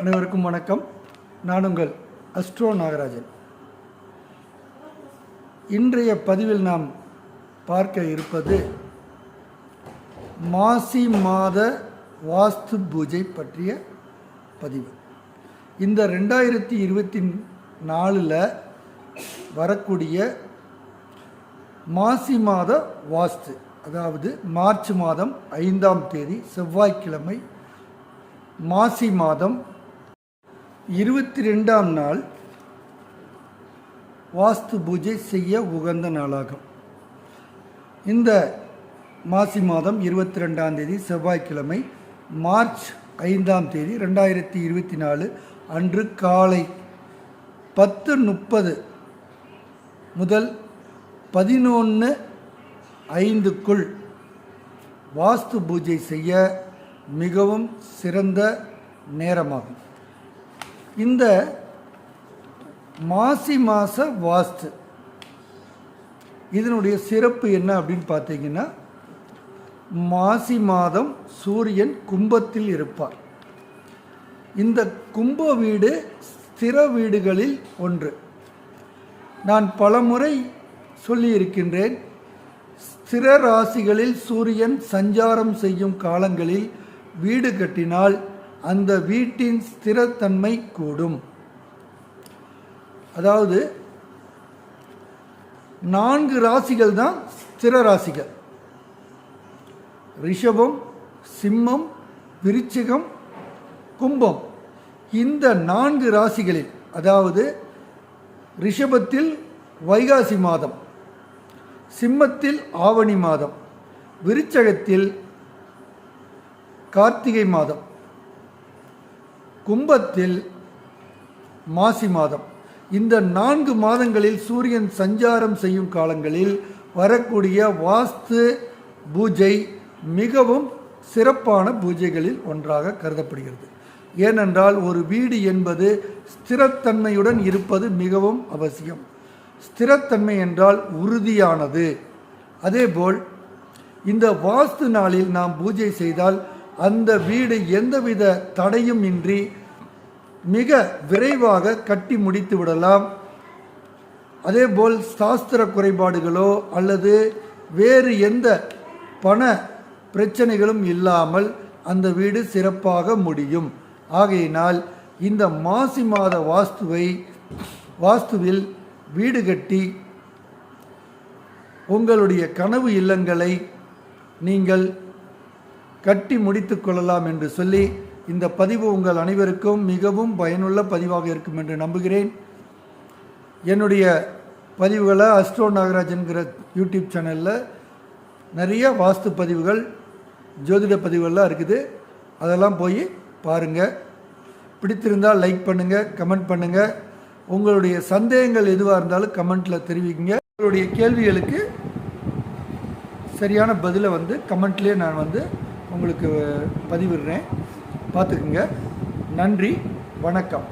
அனைவருக்கும் வணக்கம். நான் உங்கள் அஸ்ட்ரோ நாகராஜன். இன்றைய பதிவில் நாம் பார்க்க இருப்பது மாசி மாத வாஸ்து பூஜை பற்றிய பதிவு. இந்த ரெண்டாயிரத்தி இருபத்தி நாலில் வரக்கூடிய மாசி மாத வாஸ்து அதாவது மார்ச் மாதம் ஐந்தாம் தேதி செவ்வாய்க்கிழமை மாசி மாதம் இருபத்தி ரெண்டாம் நாள் வாஸ்து பூஜை செய்ய உகந்த நாளாகும். இந்த மாசி மாதம் இருபத்தி ரெண்டாம் தேதி செவ்வாய்க்கிழமை மார்ச் ஐந்தாம் தேதி ரெண்டாயிரத்தி இருபத்தி நாலு அன்று காலை பத்து முப்பது முதல் பதினொன்று ஐந்துக்குள் வாஸ்து பூஜை செய்ய மிகவும் சிறந்த நேரமாகும். இந்த மாசி மாத வாஸ்து. இதனுடைய சிறப்பு என்ன அப்படின்னு பார்த்தீங்கன்னா மாசி மாதம் சூரியன் கும்பத்தில் இருப்பார். இந்த கும்ப வீடு ஸ்திர வீடுகளில் ஒன்று. நான் பலமுறை சொல்லியிருக்கின்றேன் ஸ்திர ராசிகளில் சூரியன் சஞ்சாரம் செய்யும் காலங்களில் வீடு கட்டினால் அந்த வீட்டின் ஸ்திரத்தன்மை கூடும். அதாவது நான்கு ராசிகள் தான் ஸ்திர ராசிகள். ரிஷபம் சிம்மம் விருச்சிகம் கும்பம். இந்த நான்கு ராசிகளில் அதாவது ரிஷபத்தில் வைகாசி மாதம் சிம்மத்தில் ஆவணி மாதம் விருச்சகத்தில் கார்த்திகை மாதம் கும்பத்தில் மாசி மாதம். இந்த நான்கு மாதங்களில் சூரியன் சஞ்சாரம் செய்யும் காலங்களில் வரக்கூடிய வாஸ்து பூஜை மிகவும் சிறப்பான பூஜைகளில் ஒன்றாக கருதப்படுகிறது. ஏனென்றால் ஒரு வீடு என்பது ஸ்திரத்தன்மையுடன் இருப்பது மிகவும் அவசியம். ஸ்திரத்தன்மை என்றால் உறுதியானது. அதேபோல் இந்த வாஸ்து நாளில் நாம் பூஜை செய்தால் அந்த வீடு எந்தவித தடையும் இன்றி மிக விரைவாக கட்டி முடித்து விடலாம். அதேபோல் சாஸ்திர குறைபாடுகளோ அல்லது வேறு எந்த பண பிரச்சனைகளும் இல்லாமல் அந்த வீடு சிறப்பாக முடியும். ஆகையினால் இந்த மாசி மாத வாஸ்துவை வாஸ்துவில் வீடு கட்டி உங்களுடைய கனவு இல்லங்களை நீங்கள் கட்டி முடித்து கொள்ளலாம் என்று சொல்லி இந்த பதிவு உங்கள் அனைவருக்கும் மிகவும் பயனுள்ள பதிவாக இருக்கும் என்று நம்புகிறேன். என்னுடைய பதிவுகளை அஸ்ட்ரோ நாகராஜன்கிற யூடியூப் சேனலில் நிறைய வாஸ்து பதிவுகள் ஜோதிட பதிவுகள்லாம் இருக்குது. அதெல்லாம் போய் பாருங்கள் பிடித்திருந்தால் லைக் பண்ணுங்கள் கமெண்ட் பண்ணுங்கள் உங்களுடைய சந்தேகங்கள் எதுவாக இருந்தாலும் கமெண்ட்டில் தெரிவிக்குங்க உங்களுடைய கேள்விகளுக்கு சரியான பதிலை வந்து கமெண்ட்லேயே நான் வந்து உங்களுக்கு பதிவிடுறேன். பார்த்துக்குங்க. நன்றி வணக்கம்.